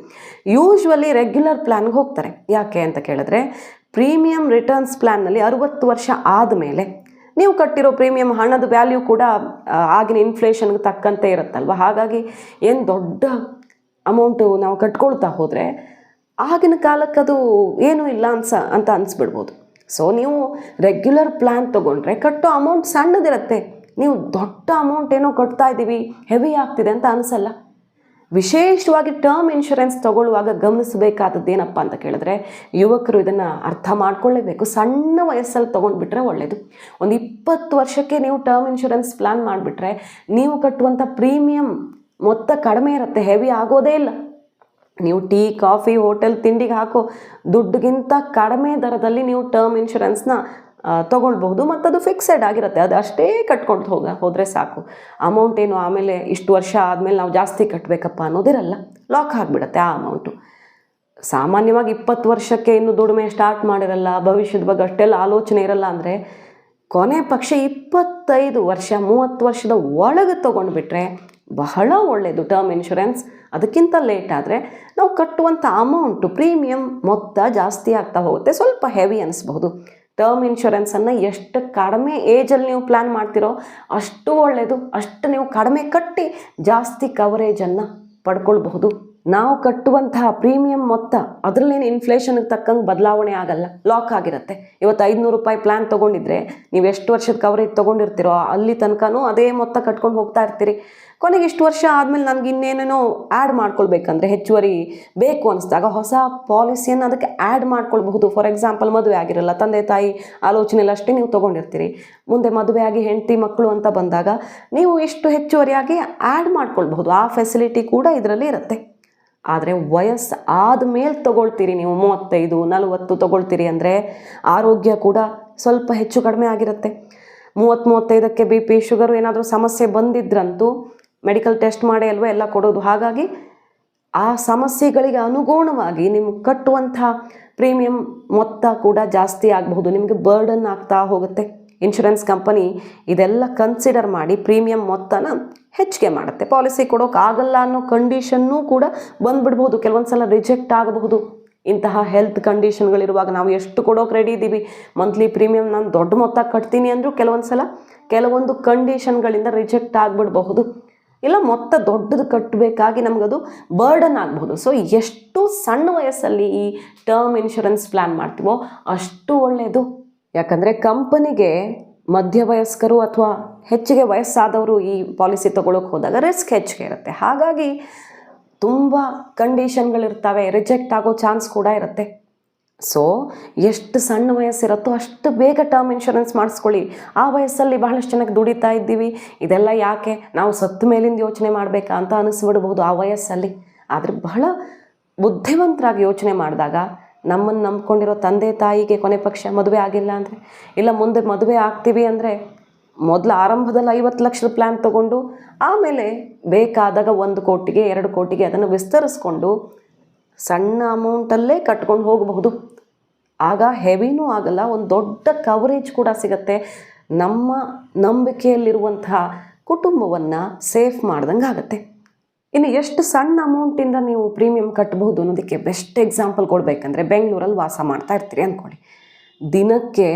S1: ಯೂಶ್ವಲಿ ರೆಗ್ಯುಲರ್ ಪ್ಲ್ಯಾನ್ಗೆ ಹೋಗ್ತಾರೆ. ಯಾಕೆ ಅಂತ ಕೇಳಿದ್ರೆ ಪ್ರೀಮಿಯಂ ರಿಟರ್ನ್ಸ್ ಪ್ಲ್ಯಾನ್ನಲ್ಲಿ ಅರುವತ್ತು ವರ್ಷ ಆದಮೇಲೆ ನೀವು ಕಟ್ಟಿರೋ ಪ್ರೀಮಿಯಂ ಹಣದ ವ್ಯಾಲ್ಯೂ ಕೂಡ ಆಗಿನ ಇನ್ಫ್ಲೇಷನ್ಗೆ ತಕ್ಕಂತೆ ಇರುತ್ತಲ್ವ? ಹಾಗಾಗಿ ಏನು ದೊಡ್ಡ ಅಮೌಂಟು ನಾವು ಕಟ್ಕೊಳ್ತಾ ಹೋದರೆ, ಆಗಿನ ಕಾಲಕ್ಕೆ ಅದು ಏನೂ ಇಲ್ಲ ಅನ್ಸ, ಅಂತ ಅನಿಸ್ಬಿಡ್ಬೋದು. ಸೊ ನೀವು ರೆಗ್ಯುಲರ್ ಪ್ಲ್ಯಾನ್ ತೊಗೊಂಡ್ರೆ ಕಟ್ಟೋ ಅಮೌಂಟ್ ಸಣ್ಣದಿರುತ್ತೆ. ನೀವು ದೊಡ್ಡ ಅಮೌಂಟ್ ಏನೋ ಕಟ್ತಾ ಇದ್ದೀವಿ ಹೆವಿ ಆಗ್ತಿದೆ ಅಂತ ಅನಿಸಲ್ಲ. ವಿಶೇಷವಾಗಿ ಟರ್ಮ್ ಇನ್ಶೂರೆನ್ಸ್ ತಗೊಳ್ಳುವಾಗ ಗಮನಿಸಬೇಕಾದದ್ದು ಏನಪ್ಪ ಅಂತ ಕೇಳಿದ್ರೆ, ಯುವಕರು ಇದನ್ನು ಅರ್ಥ ಮಾಡ್ಕೊಳ್ಳೇಬೇಕು. ಸಣ್ಣ ವಯಸ್ಸಲ್ಲಿ ತೊಗೊಂಡ್ಬಿಟ್ರೆ ಒಳ್ಳೆಯದು ಒಂದು ಇಪ್ಪತ್ತು ವರ್ಷಕ್ಕೆ ನೀವು ಟರ್ಮ್ ಇನ್ಶೂರೆನ್ಸ್ ಪ್ಲ್ಯಾನ್ ಮಾಡಿಬಿಟ್ರೆ, ನೀವು ಕಟ್ಟುವಂಥ ಪ್ರೀಮಿಯಂ ಮೊತ್ತ ಕಡಿಮೆ ಇರುತ್ತೆ ಹೆವಿ ಆಗೋದೇ ಇಲ್ಲ. ನೀವು ಟೀ, ಕಾಫಿ, ಹೋಟೆಲ್, ತಿಂಡಿಗೆ ಹಾಕೋ ದುಡ್ಡಿಗಿಂತ ಕಡಿಮೆ ದರದಲ್ಲಿ ನೀವು ಟರ್ಮ್ ಇನ್ಶೂರೆನ್ಸ್ನ ತೊಗೊಳ್ಬಹುದು. ಮತ್ತು ಅದು ಫಿಕ್ಸೆಡ್ ಆಗಿರುತ್ತೆ. ಅದು ಅಷ್ಟೇ ಕಟ್ಕೊಂಡು ಹೋಗ, ಹೋದರೆ ಸಾಕು. ಅಮೌಂಟ್ ಏನು ಆಮೇಲೆ ಇಷ್ಟು ವರ್ಷ ಆದಮೇಲೆ ನಾವು ಜಾಸ್ತಿ ಕಟ್ಟಬೇಕಪ್ಪ ಅನ್ನೋದಿರಲ್ಲ. ಲಾಕ್ ಆಗಿಬಿಡುತ್ತೆ ಆ ಅಮೌಂಟು ಸಾಮಾನ್ಯವಾಗಿ ಇಪ್ಪತ್ತು ವರ್ಷಕ್ಕೆ ಇನ್ನು ದುಡಿಮೆ ಸ್ಟಾರ್ಟ್ ಮಾಡಿರಲ್ಲ, ಭವಿಷ್ಯದ ಬಗ್ಗೆ ಅಷ್ಟೆಲ್ಲ ಆಲೋಚನೆ ಇರಲ್ಲ ಅಂದರೆ ಕೊನೆ ಪಕ್ಷ ಇಪ್ಪತ್ತೈದು ವರ್ಷ, ಮೂವತ್ತು ವರ್ಷದ ಒಳಗೆ ತೊಗೊಂಡ್ಬಿಟ್ರೆ ಬಹಳ ಒಳ್ಳೆಯದು ಟರ್ಮ್ ಇನ್ಶೂರೆನ್ಸ್ ಅದಕ್ಕಿಂತ ಲೇಟ್ ಆದರೆ ನಾವು ಕಟ್ಟುವಂಥ ಅಮೌಂಟು ಪ್ರೀಮಿಯಂ ಮೊತ್ತ ಜಾಸ್ತಿ ಆಗ್ತಾ ಹೋಗುತ್ತೆ. ಸ್ವಲ್ಪ ಹೆವಿ ಅನಿಸ್ಬಹುದು. ಟರ್ಮ್ ಇನ್ಶೂರೆನ್ಸನ್ನು ಎಷ್ಟು ಕಡಿಮೆ ಏಜಲ್ಲಿ ನೀವು ಪ್ಲ್ಯಾನ್ ಮಾಡ್ತಿರೋ ಅಷ್ಟು ಒಳ್ಳೆಯದು ಅಷ್ಟು ನೀವು ಕಡಿಮೆ ಕಟ್ಟಿ ಜಾಸ್ತಿ ಕವರೇಜನ್ನು ಪಡ್ಕೊಳ್ಬಹುದು. ನಾವು ಕಟ್ಟುವಂತಹ ಪ್ರೀಮಿಯಂ ಮೊತ್ತ ಅದರಲ್ಲೇನು ಇನ್ಫ್ಲೇಷನ್ಗೆ ತಕ್ಕಂಗೆ ಬದಲಾವಣೆ ಆಗಲ್ಲ. ಲಾಕ್ ಆಗಿರುತ್ತೆ. ಇವತ್ತು ಐದುನೂರು ರೂಪಾಯಿ ಪ್ಲ್ಯಾನ್ ತೊಗೊಂಡಿದ್ರೆ ನೀವು ಎಷ್ಟು ವರ್ಷದ ಕವರೇಜ್ ತೊಗೊಂಡಿರ್ತೀರೋ ಅಲ್ಲಿ ತನಕನೂ ಅದೇ ಮೊತ್ತ ಕಟ್ಕೊಂಡು ಹೋಗ್ತಾ ಇರ್ತೀರಿ. ಕೊನೆಗೆ ಇಷ್ಟು ವರ್ಷ ಆದಮೇಲೆ ನನಗೆ ಇನ್ನೇನೇನೋ ಆ್ಯಡ್ ಮಾಡ್ಕೊಳ್ಬೇಕಂದ್ರೆ ಹೆಚ್ಚುವರಿ ಬೇಕು ಅನಿಸಿದಾಗ ಹೊಸ ಪಾಲಿಸಿಯನ್ನು ಅದಕ್ಕೆ ಆ್ಯಡ್ ಮಾಡ್ಕೊಳ್ಬಹುದು. ಫಾರ್ ಎಕ್ಸಾಂಪಲ್ ಮದುವೆ ಆಗಿರಲ್ಲ, ತಂದೆ ತಾಯಿ ಆಲೋಚನೆಯಲ್ಲ ಅಷ್ಟೇ ನೀವು ತೊಗೊಂಡಿರ್ತೀರಿ. ಮುಂದೆ ಮದುವೆ ಆಗಿ ಹೆಂಡತಿ, ಮಕ್ಕಳು ಅಂತ ಬಂದಾಗ ನೀವು ಇಷ್ಟು ಹೆಚ್ಚುವರಿಯಾಗಿ ಆ್ಯಡ್ ಮಾಡ್ಕೊಳ್ಬಹುದು. ಆ ಫೆಸಿಲಿಟಿ ಕೂಡ ಇದರಲ್ಲಿ ಇರುತ್ತೆ. ಆದರೆ ವಯಸ್ಸು ಆದಮೇಲೆ ತೊಗೊಳ್ತೀರಿ ನೀವು ಮೂವತ್ತೈದು, ನಲವತ್ತು ತೊಗೊಳ್ತೀರಿ ಅಂದರೆ ಆರೋಗ್ಯ ಕೂಡ ಸ್ವಲ್ಪ ಹೆಚ್ಚು ಕಡಿಮೆ ಆಗಿರುತ್ತೆ. ಮೂವತ್ತು, ಮೂವತ್ತೈದಕ್ಕೆ ಬಿ ಪಿ, ಶುಗರು ಏನಾದರೂ ಸಮಸ್ಯೆ ಬಂದಿದ್ರಂತೂ ಮೆಡಿಕಲ್ ಟೆಸ್ಟ್ ಮಾಡಿ ಅಲ್ವೇ ಎಲ್ಲ ಕೊಡೋದು. ಹಾಗಾಗಿ ಆ ಸಮಸ್ಯೆಗಳಿಗೆ ಅನುಗುಣವಾಗಿ ನಿಮ್ಗೆ ಕಟ್ಟುವಂಥ ಪ್ರೀಮಿಯಂ ಮೊತ್ತ ಕೂಡ ಜಾಸ್ತಿ ಆಗಬಹುದು. ನಿಮಗೆ ಬರ್ಡನ್ ಆಗ್ತಾ ಹೋಗುತ್ತೆ. ಇನ್ಶೂರೆನ್ಸ್ ಕಂಪನಿ ಇದೆಲ್ಲ ಕನ್ಸಿಡರ್ ಮಾಡಿ ಪ್ರೀಮಿಯಂ ಮೊತ್ತನ ಹೆಚ್ಚಿಗೆ ಮಾಡುತ್ತೆ. ಪಾಲಿಸಿ ಕೊಡೋಕ್ಕಾಗಲ್ಲ ಅನ್ನೋ ಕಂಡೀಷನ್ನೂ ಕೂಡ ಬಂದ್ಬಿಡ್ಬೋದು. ಕೆಲವೊಂದು ಸಲ ರಿಜೆಕ್ಟ್ ಆಗಬಹುದು. ಇಂತಹ ಹೆಲ್ತ್ ಕಂಡೀಷನ್ಗಳಿರುವಾಗ ನಾವು ಎಷ್ಟು ಕೊಡೋಕೆ ರೆಡಿ ಇದ್ದೀವಿ ಮಂತ್ಲಿ ಪ್ರೀಮಿಯಂ ನಾನು ದೊಡ್ಡ ಮೊತ್ತ ಕಟ್ತೀನಿ ಅಂದರೂ ಕೆಲವೊಂದು ಸಲ ಕೆಲವೊಂದು ಕಂಡೀಷನ್ಗಳಿಂದ ರಿಜೆಕ್ಟ್ ಆಗಿಬಿಡಬಹುದು. ಇಲ್ಲ, ಮೊತ್ತ ದೊಡ್ಡದು ಕಟ್ಟಬೇಕಾಗಿ ನಮಗದು ಬರ್ಡನ್ ಆಗಬಹುದು. ಸೊ ಎಷ್ಟು ಸಣ್ಣ ವಯಸ್ಸಲ್ಲಿ ಈ ಟರ್ಮ್ ಇನ್ಶೂರೆನ್ಸ್ ಪ್ಲ್ಯಾನ್ ಮಾಡ್ತೀವೋ ಅಷ್ಟು ಒಳ್ಳೆಯದು ಯಾಕಂದರೆ ಕಂಪನಿಗೆ ಮಧ್ಯವಯಸ್ಕರು ಅಥವಾ ಹೆಚ್ಚಿಗೆ ವಯಸ್ಸಾದವರು ಈ ಪಾಲಿಸಿ ತೊಗೊಳಕ್ಕೆ ಹೋದಾಗ ರಿಸ್ಕ್ ಹೆಚ್ಚಿಗೆ ಇರುತ್ತೆ. ಹಾಗಾಗಿ ತುಂಬ ಕಂಡೀಷನ್ಗಳಿರ್ತವೆ, ರಿಜೆಕ್ಟ್ ಆಗೋ ಚಾನ್ಸ್ ಕೂಡ ಇರುತ್ತೆ. ಸೊ, ಎಷ್ಟು ಸಣ್ಣ ವಯಸ್ಸಿರುತ್ತೋ ಅಷ್ಟು ಬೇಗ ಟರ್ಮ್ ಇನ್ಶೂರೆನ್ಸ್ ಮಾಡಿಸ್ಕೊಳ್ಳಿ. ಆ ವಯಸ್ಸಲ್ಲಿ ಬಹಳಷ್ಟು ಜನಕ್ಕೆ ದುಡಿತಾ ಇದ್ದೀವಿ, ಇದೆಲ್ಲ ಯಾಕೆ? ನಾವು ಸತ್ತ ಮೇಲಿಂದ ಯೋಚನೆ ಮಾಡಬೇಕಾ ಅಂತ ಅನಿಸ್ಬಿಡ್ಬೋದು ಆ ವಯಸ್ಸಲ್ಲಿ. ಆದರೆ ಬಹಳ ಬುದ್ಧಿವಂತರಾಗಿ ಯೋಚನೆ ಮಾಡಿದಾಗ ನಮ್ಮನ್ನು ನಂಬ್ಕೊಂಡಿರೋ ತಂದೆ ತಾಯಿಗೆ ಕೊನೆ ಪಕ್ಷ ಮದುವೆ ಆಗಿಲ್ಲ ಅಂದರೆ, ಇಲ್ಲ ಮುಂದೆ ಮದುವೆ ಆಗ್ತೀವಿ ಅಂದರೆ ಮೊದಲು ಆರಂಭದಲ್ಲಿ ಐವತ್ತು ಲಕ್ಷದ ಪ್ಲ್ಯಾನ್ ತಗೊಂಡು ಆಮೇಲೆ ಬೇಕಾದಾಗ ಒಂದು ಕೋಟಿಗೆ, ಎರಡು ಕೋಟಿಗೆ ಅದನ್ನು ವಿಸ್ತರಿಸ್ಕೊಂಡು ಸಣ್ಣ ಅಮೌಂಟಲ್ಲೇ ಕಟ್ಕೊಂಡು ಹೋಗಬಹುದು. ಆಗ ಹೆವಿನೂ ಆಗಲ್ಲ, ಒಂದು ದೊಡ್ಡ ಕವರೇಜ್ ಕೂಡ ಸಿಗತ್ತೆ. ನಮ್ಮ ನಂಬಿಕೆಯಲ್ಲಿರುವಂತಹ ಕುಟುಂಬವನ್ನು ಸೇಫ್ ಮಾಡ್ದಂಗೆ ಆಗುತ್ತೆ ಇನ್ನು ಎಷ್ಟು ಸಣ್ಣ ಅಮೌಂಟಿಂದ ನೀವು ಪ್ರೀಮಿಯಂ ಕಟ್ಟಬಹುದು ಅನ್ನೋದಕ್ಕೆ ಬೆಸ್ಟ್ ಎಕ್ಸಾಂಪಲ್ ಕೊಡಬೇಕಂದ್ರೆ ಬೆಂಗಳೂರಲ್ಲಿ ವಾಸ ಮಾಡ್ತಾ ಇರ್ತೀರಿ ಅಂದ್ಕೊಳ್ಳಿ ದಿನಕ್ಕೆ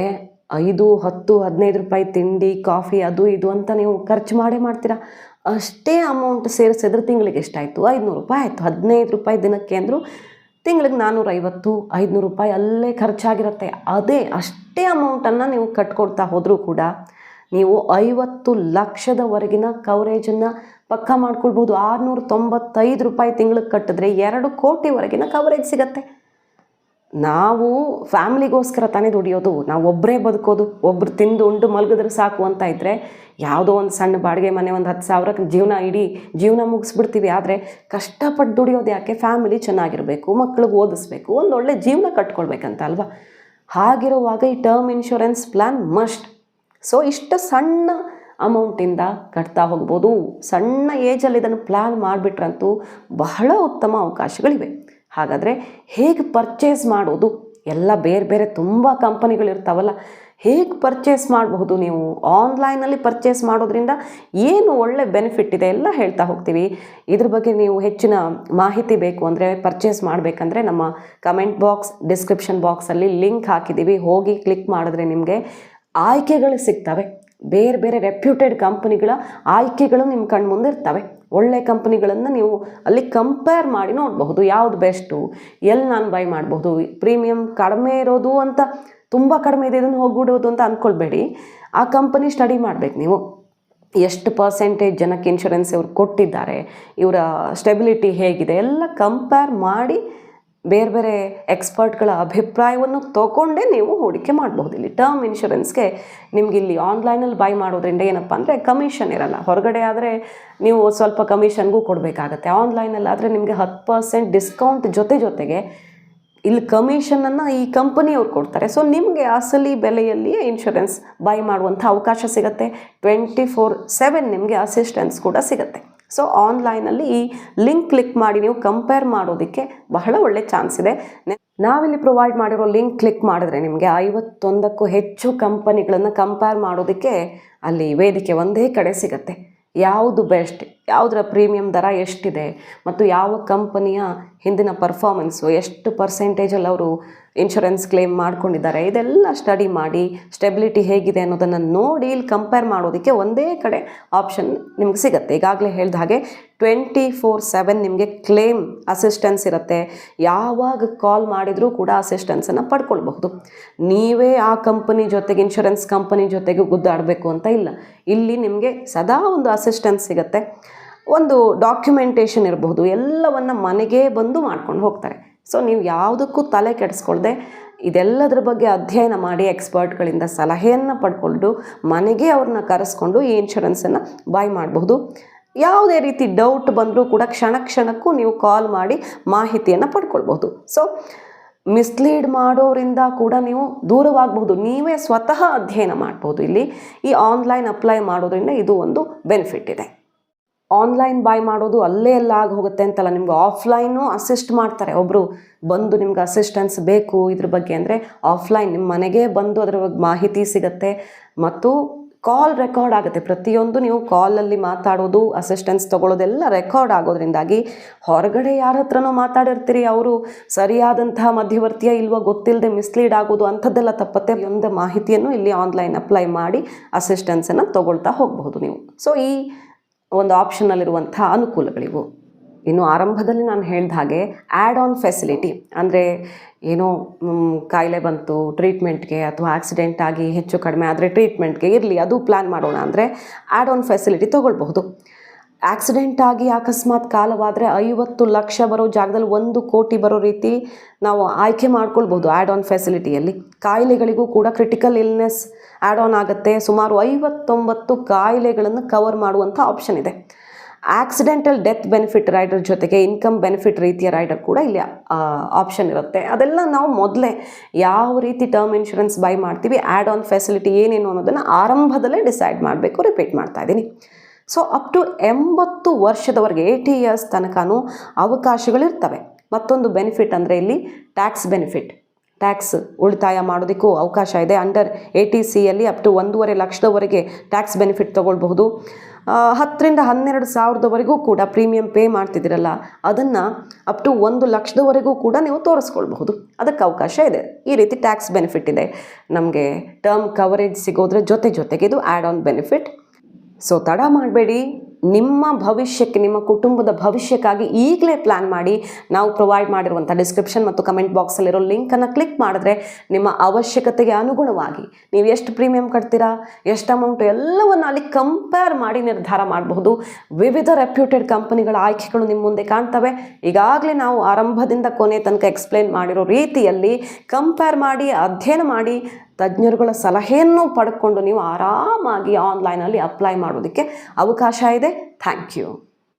S1: ಐದು, ಹತ್ತು, ಹದಿನೈದು ರೂಪಾಯಿ ತಿಂಡಿ ಕಾಫಿ ಅದು ಇದು ಅಂತ ನೀವು ಖರ್ಚು ಮಾಡೇ ಮಾಡ್ತೀರಾ? ಅಷ್ಟೇ ಅಮೌಂಟ್ ಸೇರಿಸಿದ್ರೆ ತಿಂಗಳಿಗೆ ಎಷ್ಟಾಯಿತು? ಐದುನೂರು ರೂಪಾಯಿ ಆಯಿತು. ಹದಿನೈದು ರೂಪಾಯಿ ದಿನಕ್ಕೆ ಅಂದರೂ ತಿಂಗಳಿಗೆ ನಾನ್ನೂರೈವತ್ತು ಐದುನೂರು ರೂಪಾಯಿ ಅಲ್ಲೇ ಖರ್ಚಾಗಿರುತ್ತೆ. ಅದೇ ಅಷ್ಟೇ ಅಮೌಂಟನ್ನು ನೀವು ಕಟ್ಕೊಡ್ತಾ ಹೋದರೂ ಕೂಡ ನೀವು ಐವತ್ತು ಲಕ್ಷದವರೆಗಿನ ಕವರೇಜನ್ನು ಪಕ್ಕ ಮಾಡ್ಕೊಳ್ಬೋದು. ಆರುನೂರ ತೊಂಬತ್ತೈದು ರೂಪಾಯಿ ತಿಂಗಳಿಗೆ ಕಟ್ಟಿದ್ರೆ ಎರಡು ಕೋಟಿವರೆಗಿನ ಕವರೇಜ್ ಸಿಗತ್ತೆ. ನಾವು ಫ್ಯಾಮ್ಲಿಗೋಸ್ಕರ ತಾನೇ ದುಡಿಯೋದು. ನಾವು ಒಬ್ಬರೇ ಬದುಕೋದು. ಒಬ್ರು ತಿಂದು ಉಂಡು ಮಲಗಿದ್ರೆ ಸಾಕು ಅಂತ ಇದ್ದರೆ ಯಾವುದೋ ಒಂದು ಸಣ್ಣ ಬಾಡಿಗೆ ಮನೆ ಒಂದು ಹತ್ತು ಸಾವಿರಕ್ಕೆ ಜೀವನ ಇಡೀ ಜೀವನ ಮುಗಿಸ್ಬಿಡ್ತೀವಿ. ಆದರೆ ಕಷ್ಟಪಟ್ಟು ದುಡಿಯೋದು ಯಾಕೆ? ಫ್ಯಾಮಿಲಿ ಚೆನ್ನಾಗಿರಬೇಕು, ಮಕ್ಳಿಗೆ ಓದಿಸ್ಬೇಕು ಒಳ್ಳೆ ಜೀವನ ಕಟ್ಕೊಳ್ಬೇಕಂತ ಅಲ್ವಾ? ಹಾಗಿರುವಾಗ ಈ term insurance plan must so ಇಷ್ಟು ಸಣ್ಣ ಅಮೌಂಟಿಂದ ಕಟ್ತಾ ಹೋಗ್ಬೋದು. ಸಣ್ಣ ಏಜಲ್ಲಿ ಇದನ್ನು ಪ್ಲ್ಯಾನ್ ಮಾಡಿಬಿಟ್ರಂತೂ ಬಹಳ ಉತ್ತಮ ಅವಕಾಶಗಳಿವೆ. ಹಾಗಾದರೆ ಹೇಗೆ ಪರ್ಚೇಸ್ ಮಾಡೋದು? ಎಲ್ಲ ಬೇರೆ ಬೇರೆ ತುಂಬ ಕಂಪನಿಗಳಿರ್ತಾವಲ್ಲ ಹೇಗೆ ಪರ್ಚೇಸ್ ಮಾಡಬಹುದು ನೀವು? ಆನ್ಲೈನಲ್ಲಿ ಪರ್ಚೇಸ್ ಮಾಡೋದ್ರಿಂದ ಏನು ಒಳ್ಳೆ ಬೆನಿಫಿಟ್ ಇದೆ ಎಲ್ಲ ಹೇಳ್ತಾ ಹೋಗ್ತೀವಿ. ಇದ್ರ ಬಗ್ಗೆ ನೀವು ಹೆಚ್ಚಿನ ಮಾಹಿತಿ ಬೇಕು ಅಂದರೆ ಪರ್ಚೇಸ್ ಮಾಡಬೇಕಂದ್ರೆ ನಮ್ಮ ಕಮೆಂಟ್ ಬಾಕ್ಸ್ ಡಿಸ್ಕ್ರಿಪ್ಷನ್ ಬಾಕ್ಸಲ್ಲಿ ಲಿಂಕ್ ಹಾಕಿದ್ದೀವಿ ಹೋಗಿ ಕ್ಲಿಕ್ ಮಾಡಿದ್ರೆ ನಿಮಗೆ ಆಯ್ಕೆಗಳು ಸಿಗ್ತವೆ. ಬೇರೆ ಬೇರೆ ರೆಪ್ಯೂಟೆಡ್ ಕಂಪನಿಗಳ ಆಯ್ಕೆಗಳು ನಿಮ್ಮ ಕಣ್ಣು ಮುಂದೆ ಇರ್ತವೆ ಒಳ್ಳೆ ಕಂಪನಿಗಳನ್ನು ನೀವು ಅಲ್ಲಿ ಕಂಪೇರ್ ಮಾಡಿ ನೋಡಬಹುದು. ಯಾವುದು ಬೆಸ್ಟು ಎಲ್ಲಿ ನಾನು ಬೈ ಮಾಡಬಹುದು? ಪ್ರೀಮಿಯಂ ಕಡಿಮೆ ಇರೋದು ಅಂತ, ತುಂಬ ಕಡಿಮೆ ಇದೆ, ಇದನ್ನು ಹೋಗ್ಬಿಡೋದು ಅಂತ ಅಂದ್ಕೊಳ್ಬೇಡಿ ಆ ಕಂಪನಿ ಸ್ಟಡಿ ಮಾಡಬೇಕು ನೀವು. ಎಷ್ಟು ಪರ್ಸೆಂಟೇಜ್ ಜನಕ್ಕೆ ಇನ್ಶೂರೆನ್ಸ್ ಇವ್ರು ಕೊಟ್ಟಿದ್ದಾರೆ, ಇವರ ಸ್ಟೆಬಿಲಿಟಿ ಹೇಗಿದೆ, ಎಲ್ಲ ಕಂಪೇರ್ ಮಾಡಿ ಬೇರೆ ಬೇರೆ ಎಕ್ಸ್ಪರ್ಟ್ಗಳ ಅಭಿಪ್ರಾಯವನ್ನು ತಗೊಂಡೇ ನೀವು ಹೂಡಿಕೆ ಮಾಡಬಹುದು. ಇಲ್ಲಿ ಟರ್ಮ್ ಇನ್ಶೂರೆನ್ಸ್ಗೆ ನಿಮ್ಗೆ ಇಲ್ಲಿ ಆನ್ಲೈನಲ್ಲಿ ಬೈ ಮಾಡೋದ್ರಿಂದ ಏನಪ್ಪ ಅಂದರೆ ಕಮಿಷನ್ ಇರಲ್ಲ. ಹೊರಗಡೆ ಆದರೆ ನೀವು ಸ್ವಲ್ಪ ಕಮಿಷನ್ಗೂ ಕೊಡಬೇಕಾಗತ್ತೆ. ಆನ್ಲೈನಲ್ಲಿ ಆದರೆ ನಿಮಗೆ ಹತ್ತು ಪರ್ಸೆಂಟ್ ಡಿಸ್ಕೌಂಟ್ ಜೊತೆ ಜೊತೆಗೆ ಇಲ್ಲಿ ಕಮಿಷನನ್ನು ಈ ಕಂಪನಿಯವ್ರು ಕೊಡ್ತಾರೆ. ಸೊ ನಿಮಗೆ ಅಸಲಿ ಬೆಲೆಯಲ್ಲಿಯೇ ಇನ್ಶೂರೆನ್ಸ್ ಬೈ ಮಾಡುವಂಥ ಅವಕಾಶ ಸಿಗುತ್ತೆ. ಟ್ವೆಂಟಿ ಫೋರ್ ಸೆವೆನ್ ನಿಮಗೆ ಅಸಿಸ್ಟೆನ್ಸ್ ಕೂಡ ಸಿಗುತ್ತೆ. ಸೊ ಆನ್ಲೈನಲ್ಲಿ ಈ ಲಿಂಕ್ ಕ್ಲಿಕ್ ಮಾಡಿ ನೀವು ಕಂಪೇರ್ ಮಾಡೋದಕ್ಕೆ ಬಹಳ ಒಳ್ಳೆ ಚಾನ್ಸ್ ಇದೆ. ನಾವಿಲ್ಲಿ ಪ್ರೊವೈಡ್ ಮಾಡಿರೋ ಲಿಂಕ್ ಕ್ಲಿಕ್ ಮಾಡಿದ್ರೆ ನಿಮಗೆ ಐವತ್ತೊಂದಕ್ಕೂ ಹೆಚ್ಚು ಕಂಪನಿಗಳನ್ನು ಕಂಪೇರ್ ಮಾಡೋದಕ್ಕೆ ಅಲ್ಲಿ ವೇದಿಕೆ ಒಂದೇ ಕಡೆ ಸಿಗುತ್ತೆ. ಯಾವುದು ಬೆಸ್ಟ್, ಯಾವುದರ ಪ್ರೀಮಿಯಂ ದರ ಎಷ್ಟಿದೆ ಮತ್ತು ಯಾವ ಕಂಪನಿಯ ಹಿಂದಿನ ಪರ್ಫಾರ್ಮೆನ್ಸು, ಎಷ್ಟು ಪರ್ಸೆಂಟೇಜಲ್ಲಿ ಅವರು ಇನ್ಶೂರೆನ್ಸ್ ಕ್ಲೇಮ್ ಮಾಡ್ಕೊಂಡಿದ್ದಾರೆ, ಇದೆಲ್ಲ ಸ್ಟಡಿ ಮಾಡಿ ಸ್ಟೆಬಿಲಿಟಿ ಹೇಗಿದೆ ಅನ್ನೋದನ್ನು ನೋಡಿ ಇಲ್ಲಿ ಕಂಪೇರ್ ಮಾಡೋದಕ್ಕೆ ಒಂದೇ ಕಡೆ ಆಪ್ಷನ್ ನಿಮ್ಗೆ ಸಿಗುತ್ತೆ. ಈಗಾಗಲೇ ಹೇಳಿದ ಹಾಗೆ ಟ್ವೆಂಟಿ ಫೋರ್ ಸೆವೆನ್ ನಿಮಗೆ ಕ್ಲೇಮ್ ಅಸಿಸ್ಟೆನ್ಸ್ ಇರುತ್ತೆ. ಯಾವಾಗ ಕಾಲ್ ಮಾಡಿದರೂ ಕೂಡ ಅಸಿಸ್ಟೆನ್ಸನ್ನು ಪಡ್ಕೊಳ್ಬಹುದು. ನೀವೇ ಆ ಕಂಪನಿ ಜೊತೆಗೆ ಇನ್ಶೂರೆನ್ಸ್ ಕಂಪನಿ ಜೊತೆಗೆ ಗುದ್ದಾಡಬೇಕು ಅಂತ ಇಲ್ಲ. ಇಲ್ಲಿ ನಿಮಗೆ ಸದಾ ಒಂದು ಅಸಿಸ್ಟೆನ್ಸ್ ಸಿಗುತ್ತೆ. ಒಂದು ಡಾಕ್ಯುಮೆಂಟೇಷನ್ ಇರಬಹುದು. ಎಲ್ಲವನ್ನು ಮನೆಗೆ ಬಂದು ಮಾಡ್ಕೊಂಡು ಹೋಗ್ತಾರೆ. ಸೊ ನೀವು ಯಾವುದಕ್ಕೂ ತಲೆ ಕೆಡಿಸ್ಕೊಳ್ದೆ ಇದೆಲ್ಲದರ ಬಗ್ಗೆ ಅಧ್ಯಯನ ಮಾಡಿ ಎಕ್ಸ್ಪರ್ಟ್ಗಳಿಂದ ಸಲಹೆಯನ್ನು ಪಡ್ಕೊಂಡು ಮನೆಗೆ ಅವ್ರನ್ನ ಕರೆಸ್ಕೊಂಡು ಈ ಇನ್ಶೂರೆನ್ಸನ್ನು ಬಾಯ್ ಮಾಡಬಹುದು. ಯಾವುದೇ ರೀತಿ ಡೌಟ್ ಬಂದರೂ ಕೂಡ ಕ್ಷಣ ಕ್ಷಣಕ್ಕೂ ನೀವು ಕಾಲ್ ಮಾಡಿ ಮಾಹಿತಿಯನ್ನು ಪಡ್ಕೊಳ್ಬಹುದು. ಸೊ ಮಿಸ್ಲೀಡ್ ಮಾಡೋರಿಂದ ಕೂಡ ನೀವು ದೂರವಾಗಬಹುದು. ನೀವೇ ಸ್ವತಃ ಅಧ್ಯಯನ ಮಾಡ್ಬೋದು ಇಲ್ಲಿ. ಈ ಆನ್ಲೈನ್ ಅಪ್ಲೈ ಮಾಡೋದ್ರಿಂದ ಇದು ಒಂದು ಬೆನಿಫಿಟ್ ಇದೆ. ಆನ್ಲೈನ್ ಬಾಯ್ ಮಾಡೋದು ಅಲ್ಲೇ ಎಲ್ಲ ಆಗಿ ಹೋಗುತ್ತೆ ಅಂತಲ್ಲ. ನಿಮ್ಗೆ ಆಫ್ಲೈನು ಅಸಿಸ್ಟ್ ಮಾಡ್ತಾರೆ. ಒಬ್ಬರು ಬಂದು ನಿಮ್ಗೆ ಅಸಿಸ್ಟೆನ್ಸ್ ಬೇಕು ಇದ್ರ ಬಗ್ಗೆ ಅಂದರೆ ಆಫ್ಲೈನ್ ನಿಮ್ಮ ಮನೆಗೆ ಬಂದು ಅದರ ಬಗ್ಗೆ ಮಾಹಿತಿ ಸಿಗುತ್ತೆ. ಮತ್ತು ಕಾಲ್ ರೆಕಾರ್ಡ್ ಆಗುತ್ತೆ. ಪ್ರತಿಯೊಂದು ನೀವು ಕಾಲಲ್ಲಿ ಮಾತಾಡೋದು ಅಸಿಸ್ಟೆನ್ಸ್ ತೊಗೊಳ್ಳೋದೆಲ್ಲ ರೆಕಾರ್ಡ್ ಆಗೋದ್ರಿಂದಾಗಿ ಹೊರಗಡೆ ಯಾರ ಹತ್ರನೋ ಮಾತಾಡಿರ್ತೀರಿ ಅವರು. ಸರಿಯಾದಂತಹ ಮಧ್ಯವರ್ತಿಯ ಇಲ್ವೋ ಗೊತ್ತಿಲ್ಲದೆ ಮಿಸ್ಲೀಡ್ ಆಗೋದು ಅಂಥದ್ದೆಲ್ಲ ತಪ್ಪತ್ತೆ. ಒಂದು ಮಾಹಿತಿಯನ್ನು ಇಲ್ಲಿ ಆನ್ಲೈನ್ ಅಪ್ಲೈ ಮಾಡಿ ಅಸಿಸ್ಟೆನ್ಸನ್ನು ತೊಗೊಳ್ತಾ ಹೋಗಬಹುದು ನೀವು. ಸೊ ಈ ಒಂದು ಆಪ್ಷನಲ್ಲಿರುವಂಥ ಅನುಕೂಲಗಳಿವು. ಇನ್ನು ಆರಂಭದಲ್ಲಿ ನಾನು ಹೇಳಿದ ಹಾಗೆ ಆ್ಯಡ್ ಆನ್ ಫೆಸಿಲಿಟಿ ಅಂದರೆ ಏನೋ ಕಾಯಿಲೆ ಬಂತು ಟ್ರೀಟ್ಮೆಂಟ್ಗೆ ಅಥವಾ ಆಕ್ಸಿಡೆಂಟ್ ಆಗಿ ಹೆಚ್ಚು ಕಡಿಮೆ ಆದರೆ ಟ್ರೀಟ್ಮೆಂಟ್ಗೆ ಇರಲಿ, ಅದು ಪ್ಲ್ಯಾನ್ ಮಾಡೋಣ ಅಂದರೆ ಆ್ಯಡ್ ಆನ್ ಫೆಸಿಲಿಟಿ ತೊಗೊಳ್ಬಹುದು. ಆಕ್ಸಿಡೆಂಟ್ ಆಗಿ ಅಕಸ್ಮಾತ್ ಕಾಲವಾದರೆ ಐವತ್ತು ಲಕ್ಷ ಬರೋ ಜಾಗದಲ್ಲಿ ಒಂದು ಕೋಟಿ ಬರೋ ರೀತಿ ನಾವು ಆಯ್ಕೆ ಮಾಡ್ಕೊಳ್ಬೋದು ಆ್ಯಡ್ ಆನ್ ಫೆಸಿಲಿಟಿಯಲ್ಲಿ ಕಾಯಿಲೆಗಳಿಗೂ ಕೂಡ ಕ್ರಿಟಿಕಲ್ ಇಲ್ನೆಸ್ ಆ್ಯಡ್ ಆನ್ ಆಗುತ್ತೆ. ಸುಮಾರು ಐವತ್ತೊಂಬತ್ತು ಕಾಯಿಲೆಗಳನ್ನು ಕವರ್ ಮಾಡುವಂಥ ಆಪ್ಷನ್ ಇದೆ. ಆಕ್ಸಿಡೆಂಟಲ್ ಡೆತ್ ಬೆನಿಫಿಟ್ ರೈಡರ್ ಜೊತೆಗೆ ಇನ್ಕಮ್ ಬೆನಿಫಿಟ್ ರೀತಿಯ ರೈಡರ್ ಕೂಡ ಇಲ್ಲಿ ಆಪ್ಷನ್ ಇರುತ್ತೆ. ಅದೆಲ್ಲ ನಾವು ಮೊದಲೇ ಯಾವ ರೀತಿ ಟರ್ಮ್ ಇನ್ಶೂರೆನ್ಸ್ ಬೈ ಮಾಡ್ತೀವಿ ಆ್ಯಡ್ ಆನ್ ಫೆಸಿಲಿಟಿ ಏನೇನು ಅನ್ನೋದನ್ನು ಆರಂಭದಲ್ಲೇ ಡಿಸೈಡ್ ಮಾಡಬೇಕು ರಿಪೀಟ್ ಮಾಡ್ತಾ ಇದ್ದೀನಿ ಸೊ ಅಪ್ ಟು ಎಂಬತ್ತು ವರ್ಷದವರೆಗೆ ಏಯ್ಟಿ ಇಯರ್ಸ್ ತನಕನೂ ಅವಕಾಶಗಳಿರ್ತವೆ. ಮತ್ತೊಂದು ಬೆನಿಫಿಟ್ ಅಂದರೆ ಇಲ್ಲಿ ಟ್ಯಾಕ್ಸ್ ಬೆನಿಫಿಟ್ ಟ್ಯಾಕ್ಸ್ ಉಳಿತಾಯ ಮಾಡೋದಕ್ಕೂ ಅವಕಾಶ ಇದೆ. ಅಂಡರ್ ಎ ಟಿ ಸಿಯಲ್ಲಿ ಅಪ್ ಟು ಒಂದೂವರೆ ಲಕ್ಷದವರೆಗೆ ಟ್ಯಾಕ್ಸ್ ಬೆನಿಫಿಟ್ ತೊಗೊಳ್ಬಹುದು. ಹತ್ತರಿಂದ ಹನ್ನೆರಡು ಸಾವಿರದವರೆಗೂ ಕೂಡ ಪ್ರೀಮಿಯಂ ಪೇ ಮಾಡ್ತಿದ್ದೀರಲ್ಲ, ಅದನ್ನು ಅಪ್ ಟು ಒಂದು ಲಕ್ಷದವರೆಗೂ ಕೂಡ ನೀವು ತೋರಿಸ್ಕೊಳ್ಬಹುದು. ಅದಕ್ಕೆ ಅವಕಾಶ ಇದೆ. ಈ ರೀತಿ ಟ್ಯಾಕ್ಸ್ ಬೆನಿಫಿಟ್ ಇದೆ. ನಮಗೆ ಟರ್ಮ್ ಕವರೇಜ್ ಸಿಗೋದ್ರ ಜೊತೆ ಜೊತೆಗೆ ಇದು ಆ್ಯಡ್ ಆನ್ ಬೆನಿಫಿಟ್ ಸೊ ತಡ ಮಾಡಬೇಡಿ. ನಿಮ್ಮ ಭವಿಷ್ಯಕ್ಕೆ, ನಿಮ್ಮ ಕುಟುಂಬದ ಭವಿಷ್ಯಕ್ಕಾಗಿ ಈಗಲೇ ಪ್ಲ್ಯಾನ್ ಮಾಡಿ. ನಾವು ಪ್ರೊವೈಡ್ ಮಾಡಿರುವಂಥ ಡಿಸ್ಕ್ರಿಪ್ಷನ್ ಮತ್ತು ಕಮೆಂಟ್ ಬಾಕ್ಸಲ್ಲಿರೋ ಲಿಂಕನ್ನು ಕ್ಲಿಕ್ ಮಾಡಿದ್ರೆ ನಿಮ್ಮ ಅವಶ್ಯಕತೆಗೆ ಅನುಗುಣವಾಗಿ ನೀವು ಎಷ್ಟು ಪ್ರೀಮಿಯಂ ಕಟ್ತೀರಾ, ಎಷ್ಟು ಅಮೌಂಟು ಎಲ್ಲವನ್ನು ಅಲ್ಲಿ ಕಂಪೇರ್ ಮಾಡಿ ನಿರ್ಧಾರ ಮಾಡಬಹುದು. ವಿವಿಧ ರೆಪ್ಯೂಟೆಡ್ ಕಂಪನಿಗಳ ಆಯ್ಕೆಗಳು ನಿಮ್ಮ ಮುಂದೆ ಕಾಣ್ತವೆ. ಈಗಾಗಲೇ ನಾವು ಆರಂಭದಿಂದ ಕೊನೆ ತನಕ ಎಕ್ಸ್ಪ್ಲೇನ್ ಮಾಡಿರೋ ರೀತಿಯಲ್ಲಿ ಕಂಪೇರ್ ಮಾಡಿ, ಅಧ್ಯಯನ ಮಾಡಿ ತಜ್ಞರುಗಳ ಸಲಹೆಯನ್ನು ಪಡ್ಕೊಂಡು ನೀವು ಆರಾಮಾಗಿ ಆನ್ಲೈನಲ್ಲಿ ಅಪ್ಲೈ ಮಾಡೋದಕ್ಕೆ ಅವಕಾಶ ಇದೆ. Thank you